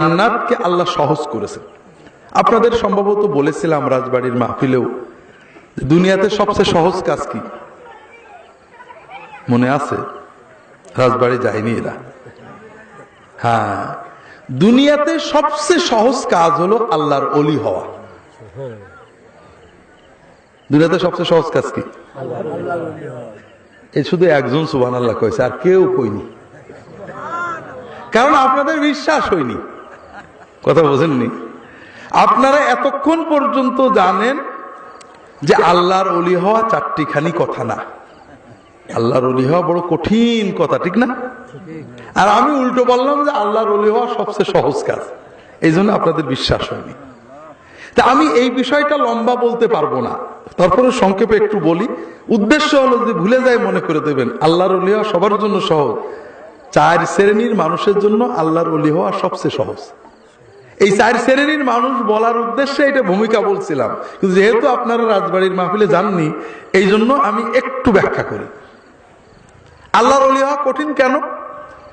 জান্নাতকে আল্লাহ সহজ করেছেন। আপনাদের সম্ভবত বলেছিলাম রাজবাড়ির মাহফিলেও দুনিয়াতে সবচেয়ে সহজ কাজ কি? মনে আছে? রাজবাড়ি যায়নি এরা। হ্যাঁ। দুনিয়াতে সবচেয়ে সহজ কাজ হলো আল্লাহর অলি হওয়া। দুনিয়াতে সবচেয়ে সহজ কাজ কি? এই শুধু একজন সুবান আল্লাহ কয়েছে আর কেউ কইনি। কারণ আপনাদের বিশ্বাস হয়নি। কথা বোঝেননি? আপনারা এতক্ষণ পর্যন্ত জানেন যে আল্লাহর অলি হওয়া চারটিখানি কথা না। আল্লাহর অলি হওয়া বড় কঠিন কথা, ঠিক না? আর আমি উল্টো বললাম যে আল্লাহর অলি হওয়া সবচেয়ে সহজ কাজ। এই জন্য আপনাদের বিশ্বাস হয়নি। তা আমি এই বিষয়টা লম্বা বলতে পারব না। তারপরে সংক্ষেপে একটু বলি। উদ্দেশ্য হলো যে ভুলে যায় মনে করে দেবেন, আল্লাহর অলি হওয়া সবার জন্য সহজ। চার শ্রেণির মানুষের জন্য আল্লাহর অলি হওয়া সবচেয়ে সহজ। এই চার শ্রেণির মানুষ বলার উদ্দেশ্যে এটা ভূমিকা বলছিলাম। কিন্তু যেহেতু আপনারা রাজবাড়ির মাহফিলে যাননি, এই জন্য আমি একটু ব্যাখ্যা করি। আল্লাহর অলি হওয়া কঠিন কেন?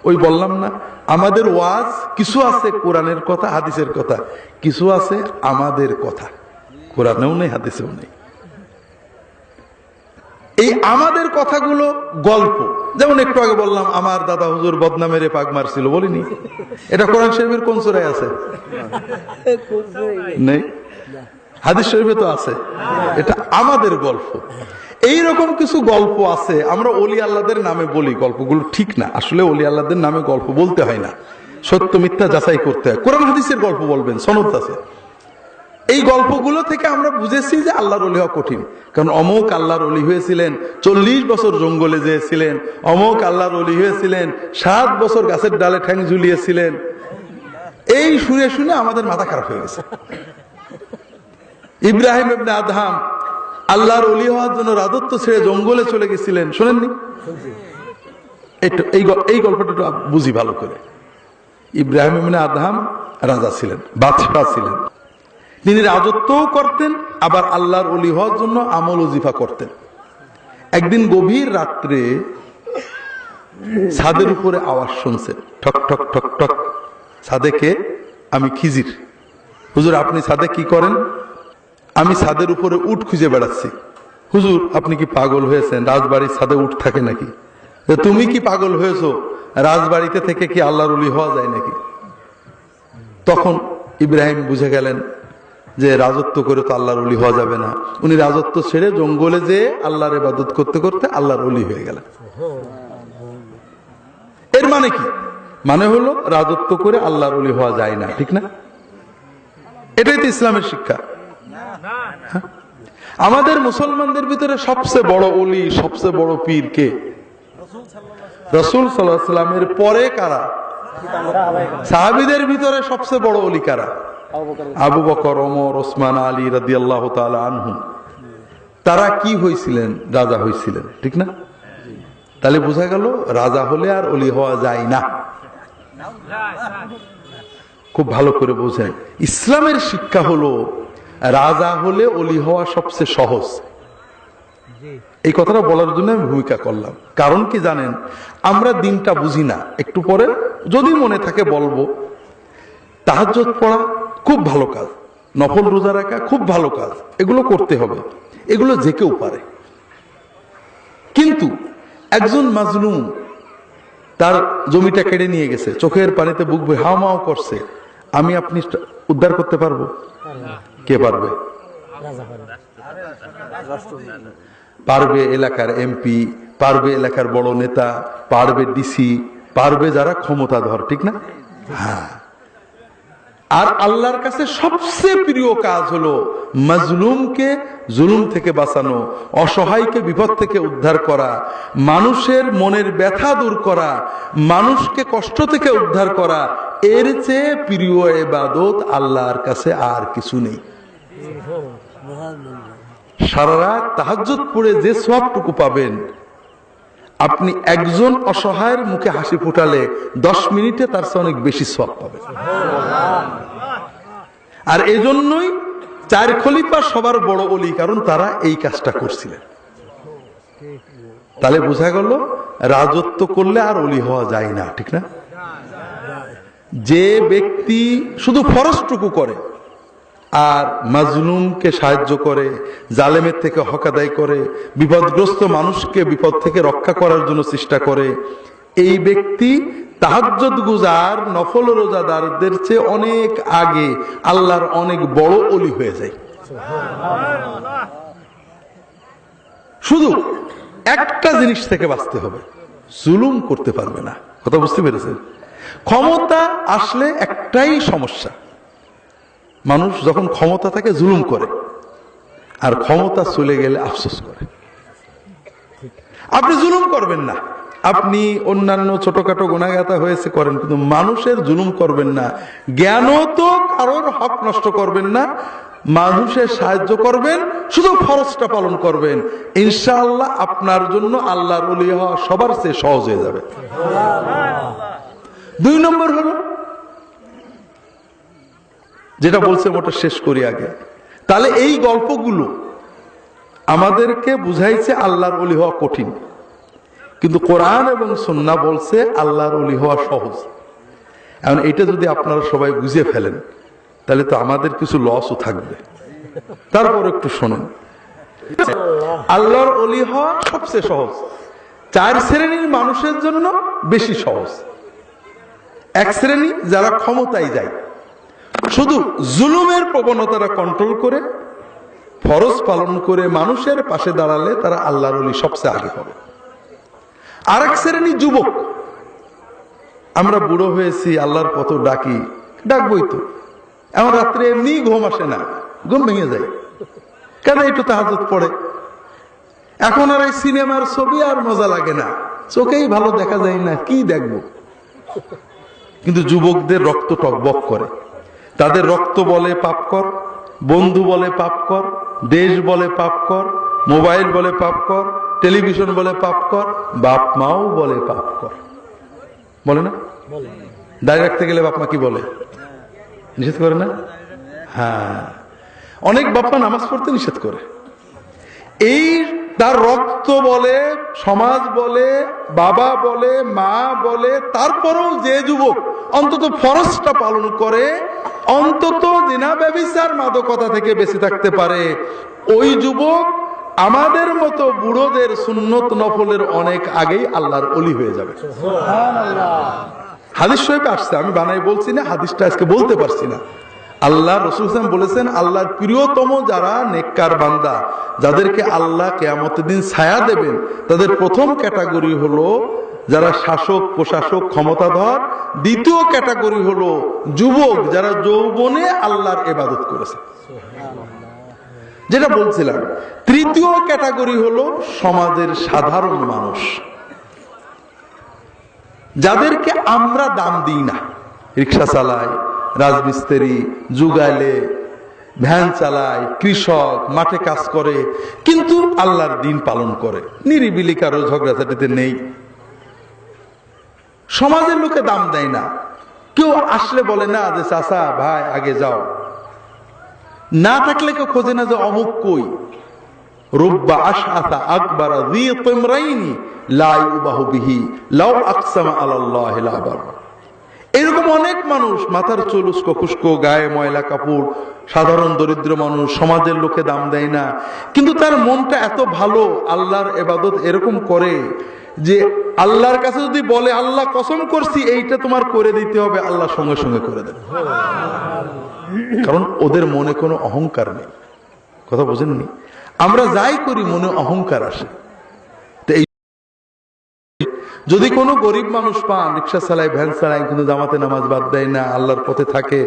ওই বললাম না। আমাদের ওয়াজ কিছু আছে কোরআনের কথা, হাদিসের কথা। কিছু আছে আমাদের কথা। কোরআনেও নেই, হাদিসেও নেই। এই আমাদের কথাগুলো গল্প। যেমন একটু আগে বললাম, আমার দাদা হুজুর বদনামেরে পাক মারছিল বলিনি? এটা কোরআন শরীফের কোন সুরায় আছে? নেই? হাদিস শরীফে তো আছে। এটা আমাদের গল্প। এই রকম কিছু গল্প আছে, আমরা অলি আল্লাদের নামে বলি, গল্পগুলো ঠিক না। আসলে অলি আল্লাদের নামে গল্প বলতে হয় না। সত্য মিথ্যা যাচাই করতে হয়। কোরআন হাদিসের গল্প বলবেন, সনদ আছে। এই গল্পগুলো থেকে আমরা বুঝেছি যে আল্লাহর অলি হওয়া কঠিন। কারণ অমুক আল্লাহর অলি হয়েছিলেন, চল্লিশ বছর জঙ্গলে যেয়েছিলেন, অমুক আল্লাহর অলি হয়েছিলেন, সাত বছর গাছের ডালে ঠ্যাং ঝুলিয়েছিলেন। এই শুনে শুনে আমাদের মাথা খারাপ হয়ে গেছে। ইব্রাহিম ইবনে আদহাম আল্লাহর অলি হওয়ার জন্য রাজত্ব ছেড়ে জঙ্গলে চলে গেছিলেন। শোনেননি? এই গল্পটা বুঝি ভালো করে। ইব্রাহিম ইবনে আদহাম রাজা ছিলেন, বাদশাহ ছিলেন। তিনি রাজত্বও করতেন, আবার আল্লাহর অলি হওয়ার জন্য আমল ওজিফা করতেন। একদিন গভীর রাত্রে ছাদের উপরে আওয়াজ শুনছেন ঠক ঠক ঠক ঠক। ছাদেকে আমি খিজির। হুজুর, আপনি ছাদে কি করেন? আমি ছাদের উপরে উঠ খুঁজে বেড়াচ্ছি। হুজুর, আপনি কি পাগল হয়েছেন? রাজবাড়ির ছাদে উঠ থাকে নাকি? তুমি কি পাগল হয়েছো? রাজবাড়িতে থেকে কি আল্লাহর উলি হওয়া যায় নাকি? তখন ইব্রাহিম বুঝে গেলেন যে রাজত্ব করে তো আল্লাহর অলি হওয়া যাবে না। উনি রাজত্ব ছেড়ে জঙ্গলে যেয়ে আল্লাহর ইবাদত করতে করতে আল্লাহর অলি হয়ে গেলেন। এর মানে কি? মানে হলো রাজত্ব করে আল্লাহর অলি হওয়া যায় না, ঠিক না? এটাই তো ইসলামের শিক্ষা। হ্যাঁ? আমাদের মুসলমানদের ভিতরে সবচেয়ে বড় অলি সবচেয়ে বড় পীর কে? রসুল সাল্লাহ সাল্লামের পরে কারা? সাহাবিদের ভিতরে সবচেয়ে বড় অলি কারা? আবু বকর, ওমর, ওসমান, আলী রাদি আল্লাহ আনহু। তারা কি হয়েছিলেন রাজা হয়েছিলেন ঠিক না? তাহলে বোঝা গেল, রাজা হলে আর অলি হওয়া যায় না। খুব ভালো করে বোঝেন। ইসলামের শিক্ষা হলো, রাজা হলে অলি হওয়া সবচেয়ে সহজ। এই কথাটা বলার জন্য আমি ভূমিকা করলাম। কারণ কি জানেন, আমরা দিনটা বুঝি না। একটু পরে যদি মনে থাকে বলব। তাহাজ্জত পড়া খুব ভালো কাজ। নফল রোজা রাখা খুব ভালো কাজ। এগুলো করতে হবে। এগুলো যে কেউ পারে। কিন্তু একজন মাজলুম তার জমিটা কেড়ে নিয়ে গেছে, চোখের পানিতে বুক বই হাও মাও করছে, আমি আপনি উদ্ধার করতে পারব? কে পারবে? পারবে এলাকার এমপি, পারবে এলাকার বড় নেতা, পারবে ডিসি, পারবে যারা ক্ষমতাধর, ঠিক না? হ্যাঁ। আর আল্লাহর কাছে সবচেয়ে প্রিয় কাজ হলো মাজলুমকে জুলুম থেকে বাঁচানো, অসহায়কে বিপদ থেকে উদ্ধার করা, মানুষের মনের ব্যথা দূর করা, মানুষকে কষ্ট থেকে উদ্ধার করা, এর চেয়ে প্রিয় এবাদত আল্লাহর কাছে আর কিছু নেই। সারা রাত তাহাজ্জুদ পড়ে যে সবটুকু পাবেন আপনি একজন অসহায়ের মুখে হাসি ফুটালে দশ মিনিটে তার চেয়ে অনেক বেশি সব পাবেন। আর এজন্যই চার খলিফা সবার বড় অলি, কারণ তারা এই কাজটা করছিলেন। তাহলে বোঝা গেল, রাজত্ব করলে আর অলি হওয়া যায় না, ঠিক না? যে ব্যক্তি শুধু ফরজটুকু করে আর মাজলুমকে সাহায্য করে, জালেমের থেকে হক আদায় করে, বিপদগ্রস্ত মানুষকে বিপদ থেকে রক্ষা করার জন্য চেষ্টা করে। এই ব্যক্তি তাহাজ্জত গুজার, নফল রোজাদারদের চেয়ে অনেক আগে আল্লাহর অনেক বড় অলি হয়ে যায়। শুধু একটা জিনিস থেকে বাঁচতে হবে, জুলুম করতে পারবে না। কথা বুঝতে পেরেছেন? ক্ষমতা আসলে একটাই সমস্যা। মানুষ যখন ক্ষমতা থাকে জুলুম করে, আর ক্ষমতা চলে গেলে আফসোস করে। আপনি জুলুম করবেন না। আপনি অন্যান্য ছোটখাটো গুণাগাতা হয়েছে করেন, কিন্তু মানুষের জুলুম করবেন না। জ্ঞানও তো কারোর হক নষ্ট করবেন না, মানুষের সাহায্য করবেন, শুধু ফরজটা পালন করবেন। ইনশাআল্লাহ আপনার জন্য আল্লাহর হওয়া সবার চেয়ে সহজ হয়ে যাবে। দুই নম্বর হলো যেটা বলছে ওটা শেষ করি আগে। তাহলে এই গল্পগুলো আমাদেরকে বুঝাইছে আল্লাহর অলি হওয়া কঠিন। কিন্তু কোরআন এবং সন্না বলছে আল্লাহর অলি হওয়া সহজ। এখন এটা যদি আপনারা সবাই বুঝে ফেলেন, তাহলে তো আমাদের কিছু লসও থাকবে। তারপর একটু শোনেন। আল্লাহর অলি হওয়া সবচেয়ে সহজ। চার শ্রেণির মানুষের জন্য বেশি সহজ। এক শ্রেণি যারা ক্ষমতায় যায় শুধু জুলুমের প্রবণতারা কন্ট্রোল করে, ফরজ পালন করে মানুষের পাশে দাঁড়ালে তারা আল্লাহর অলি সবচেয়ে আগে হবে। আর এক শ্রেণি যুবক, আমরা বুড়ো হয়েছি, আল্লাহর কত ডাকি, ডাকবই তো। এমন রাত্রে এমনি ঘুম আসে না, ঘুম ভেঙে যায়। কেন একটু তাহাজত পড়ে? এখন আর এই সিনেমার ছবি আর মজা লাগে না। চোখেই ভালো দেখা যায় না, কি দেখব? কিন্তু যুবকদের রক্ত টকবক করে। তাদের রক্ত বলে পাপ কর বন্ধু বলে পাপ কর দেশ বলে পাপ কর মোবাইল বলে পাপ কর টেলিভিশন বলে পাপ কর বাপ মাও বলে পাপ কর। বলে না? দায় রাখতে গেলে বাপ মা কি বলে? নিষেধ করে না? হ্যাঁ। অনেক বাপ মা নামাজ পড়তে নিষেধ করে। এই তার রক্ত বলে সমাজ বলে বাবা বলে মা বলে তারপরেও যে যুবক অন্তত ফরজটা পালন করে অন্তত দিনা ব্যবিচার মাদকতা থেকে বেঁচে থাকতে পারে। ওই যুবক আমাদের মতো বুড়োদের সুন্নত নফলের অনেক আগেই আল্লাহর অলি হয়ে যাবে। হাদিস শরীফে আসছে আমি বানাই বলছি না হাদিসটা আজকে বলতে পারছি না। আল্লাহ রসুল বলেছেন আল্লাহর প্রিয়তম যারা নেককার বান্দা যাদেরকে আল্লাহ কেয়ামতের দিন ছায়া দেবেন তাদের প্রথম ক্যাটাগরি হলো যারা শাসক, প্রশাসক, ক্ষমতাধর, দ্বিতীয় ক্যাটাগরি হলো যুবক, যারা যৌবনে আল্লাহর এবাদত করেছে। যেটা বলছিলাম, তৃতীয় ক্যাটাগরি হলো সমাজের সাধারণ মানুষ। যাদেরকে আমরা দাম দিই না। রিক্সা চালাই রাজমিস্ত্রি, যুগাইলে, ভ্যান চালায়, কৃষক, মাঠে কাজ করে, কিন্তু আল্লাহর দিন পালন করে। নিরিবিলি কারও ঝগড়াঝাটিতে নেই। সমাজের লোকে দাম দেয় না। কেউ আসলে বলে, না যে চাষা ভাই, আগে যাও। না থাকলে কেউ খোঁজে না যে অমুক কই। রুব্বা আশআতা আকবারা যী তিমরাইনি লা ইউবাহু বিহি, লাউ আকসামা বাররা এরকম অনেক মানুষ, মাথার চুল উস্কো খুস্কো, গায়ে ময়লা কাপড়, সাধারণ দরিদ্র মানুষ, সমাজের লোকে দাম দেয় না। কিন্তু তার মনটা এত ভালো, আল্লাহর এবাদত এরকম করে যে আল্লাহর কাছে যদি বলে, আল্লাহ কসম করছি, এইটা তোমার করে দিতে হবে, আল্লাহ সঙ্গে সঙ্গে করে দেবে। কারণ ওদের মনে কোনো অহংকার নেই। কথা বোঝেননি? আমরা যাই করি, মনে অহংকার আসে। যদি কোনো গরিব মানুষ পান, রিক্সা চালায়, ভ্যান চালায়, কিন্তু জামাতে নামাজ বাদ দেয় না, আল্লাহর পথে থাকে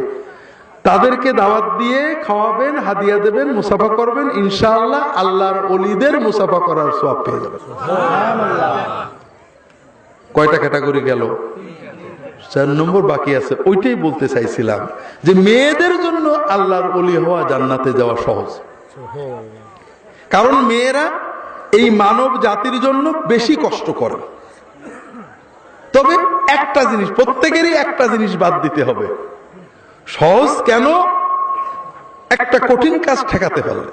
তাদেরকে দাওয়াত দিয়ে খাওয়াবেন, হাদিয়া দেবেন, মুসাফা করবেন, ইনশাআল্লাহ আল্লাহর অলিদের মুসাফা করার সব পেয়ে যাবেন। কয়টা ক্যাটাগরি গেল? চার নম্বর বাকি আছে, ওইটাই বলতে চাইছিলাম যে মেয়েদের জন্য আল্লাহর অলি হওয়া জান্নাতে যাওয়া সহজ। কারণ মেয়েরা এই মানব জাতির জন্য বেশি কষ্ট করে। তবে একটা জিনিস, প্রত্যেকেরই একটা জিনিস বাদ দিতে হবে। সহজ কেন? একটা কঠিন কাজ ঠেকাতে পারলে।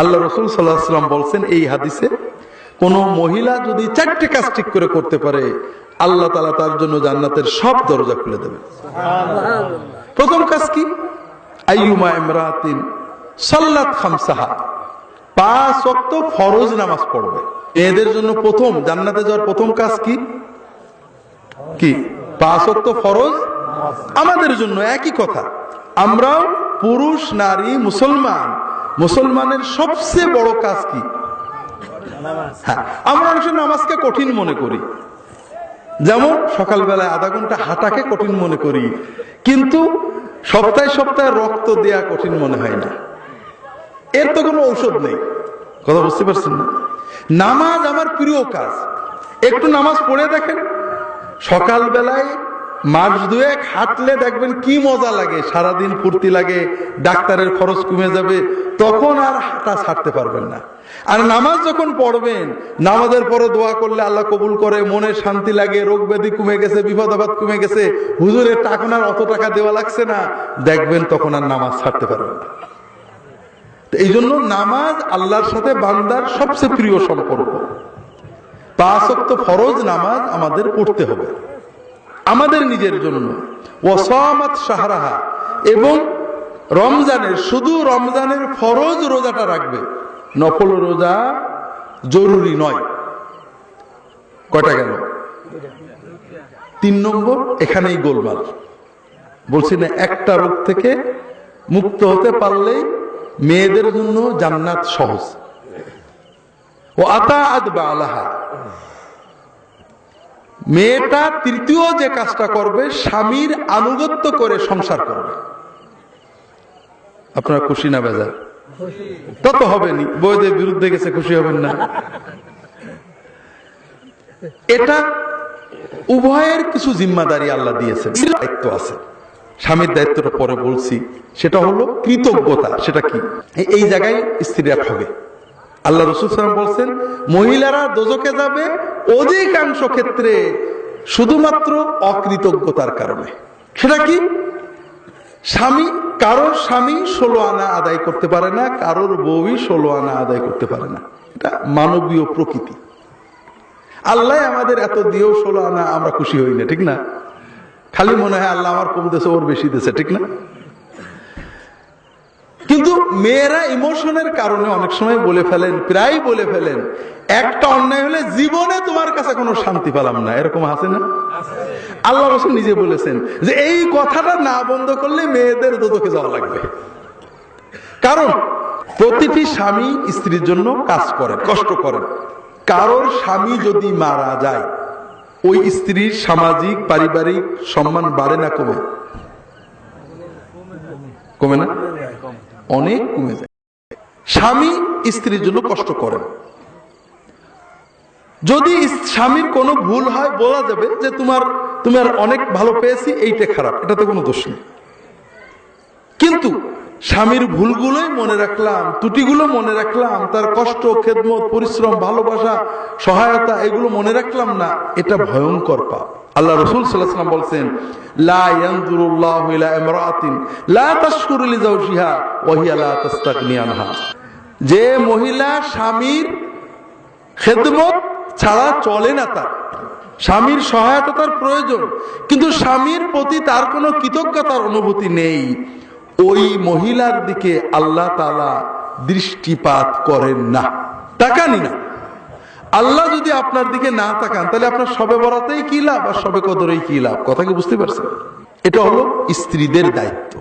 আল্লাহ রসুল সাল্লাহাম বলছেন এই হাদিসে, কোন মহিলা যদি চারটে কাজ ঠিক করে করতে পারে, আল্লাহ তালা তার জন্য জান্নাতের সব দরজা খুলে দেবে প্রথম কাজ কি? আইয়ুমা ইমরাতিন সাল্লাত খামসাহা। পাঁচ ওয়াক্ত ফরজ নামাজ পড়বে। এদের জন্য প্রথম, জান্নাতে যাওয়ার প্রথম কাজ কি? কি? পাঁচ ওয়াক্ত ফরজ আমাদের জন্য একই কথা। আমরাও পুরুষ, নারী, মুসলমান। মুসলমানের সবচেয়ে বড় কাজ কি? হ্যাঁ আমরা অনেক নামাজকে কঠিন মনে করি। যেমন সকালবেলায় আধা ঘণ্টা হাঁটাকে কঠিন মনে করি, কিন্তু সপ্তাহে সপ্তাহে রক্ত দেয়া কঠিন মনে হয় না। এর তো কোনো ঔষধ নেই। কথা বুঝতে পারছেন না? নামাজ আমার প্রিয় কাজ। একটু নামাজ পড়ে দেখেন, সকালবেলায় মাস দুয়েক হাঁটলে দেখবেন কি মজা লাগে, সারাদিন ফুর্তি লাগে, ডাক্তারের খরচ কমে যাবে, তখন আর হাঁটা ছাড়তে পারবেন না। আর নামাজ যখন পড়বেন, নামাজের পরে দোয়া করলে আল্লাহ কবুল করে, মনে শান্তি লাগে, রোগ ব্যাধি কমে গেছে, বিপদ আপদ কমে গেছে হুজুরের টাকা আর অত টাকা দেওয়া লাগছে না, দেখবেন তখন আর নামাজ ছাড়তে পারবেন না। এই জন্য নামাজ আল্লাহর সাথে বান্দার সবচেয়ে প্রিয় সম্পর্ক। পাঁচ ফরজ নামাজ আমাদের পড়তে হবে। আমাদের নিজের জন্য। ওয়াসামাত সাহারাহা এবং রমজানের শুধু রমজানের ফরজ রোজাটা রাখবে। নকল রোজা জরুরি নয়। কয়টা গেল? তিন নম্বর, এখানেই গোলমাল। বলছি না, একটা রোগ থেকে মুক্ত হতে পারলেই মেয়েদের জন্য জান্নাত সহজ। ও আতা আদ বা আলাহা মেয়েটা তৃতীয় যে কাজটা করবে, স্বামীর আনুগত্য করে সংসার করবে। আপনারা খুশি না, বেজার? তত হবেনি। বইদের বিরুদ্ধে গেছে, খুশি হবেন না। এটা উভয়ের কিছু জিম্মাদারি আল্লাহ দিয়েছেন। দায়িত্ব আছে। স্বামীর দায়িত্বটা পরে বলছি। সেটা হলো কৃতজ্ঞতা। সেটা কি? এই- জায়গায় স্ত্রীরা হবে। আল্লাহ রসুল বলছেন, মহিলারা দোজকে যাবে অধিকাংশ ক্ষেত্রে শুধুমাত্র অকৃতজ্ঞতার কারণে। সেটা কি? স্বামী কারোর স্বামী ষোলো আনা আদায় করতে পারে না, কারোর বউই ষোলো আনা আদায় করতে পারে না। এটা মানবীয় প্রকৃতি। আল্লাহ আমাদের এত দিয়েও ষোলো আনা আমরা খুশি হই না, ঠিক না? খালি মনে হয় আল্লাহ আমার কম দেশে ওর বেশি দেশে ঠিক না? কিন্তু মেয়েরা ইমোশনের কারণে অনেক সময় বলে ফেলেন প্রায় বলে ফেলেন, একটা অন্যায় হলে জীবনে তোমার কাছে কোনো শান্তি পেলাম না। এরকম আছে না? আল্লাহ রসুল নিজে বলেছেন যে এই কথাটা না বন্ধ করলে মেয়েদের দোদকে যাওয়া লাগবে। কারণ প্রতিটি স্বামী স্ত্রীর জন্য কাজ করেন, কষ্ট করেন। কারোর স্বামী যদি মারা যায়, ওই স্ত্রীর সামাজিক, পারিবারিক সম্মান বাড়ে না, কমে? কমে না? অনেক কমে যায়। স্বামী স্ত্রীর জন্য কষ্ট করেন। যদি স্বামীর কোনো ভুল হয়, বলা যাবে যে তোমার তোমার অনেক ভালো পেয়েছি, এইটা খারাপ, এটাতে কোনো দোষ নেই। কিন্তু স্বামীর ভুলগুলোই মনে রাখলাম, ত্রুটিগুলো মনে রাখলাম, তার কষ্ট, খেদমত, পরিশ্রম, ভালোবাসা, সহায়তা, এগুলো মনে রাখলাম না, এটা ভয়ঙ্কর পাপ। আল্লাহ রসুল সাল্লাহাম বলছেন যে মহিলা স্বামীর খেদমত ছাড়া চলে না তার, স্বামীর সহায়তা তার প্রয়োজন, কিন্তু স্বামীর প্রতি তার কোনো কৃতজ্ঞতার অনুভূতি নেই, ওই মহিলার দিকে আল্লাহ তালা দৃষ্টিপাত করেন না। তাকানি না। আল্লাহ যদি আপনার দিকে না তাকান, তাহলে আপনার সবে বরাতেই কি লাভ আর সবে কদরেই কি লাভ? কথা কি বুঝতে পারছেন? এটা হলো স্ত্রীদের দায়িত্ব।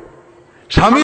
স্বামীর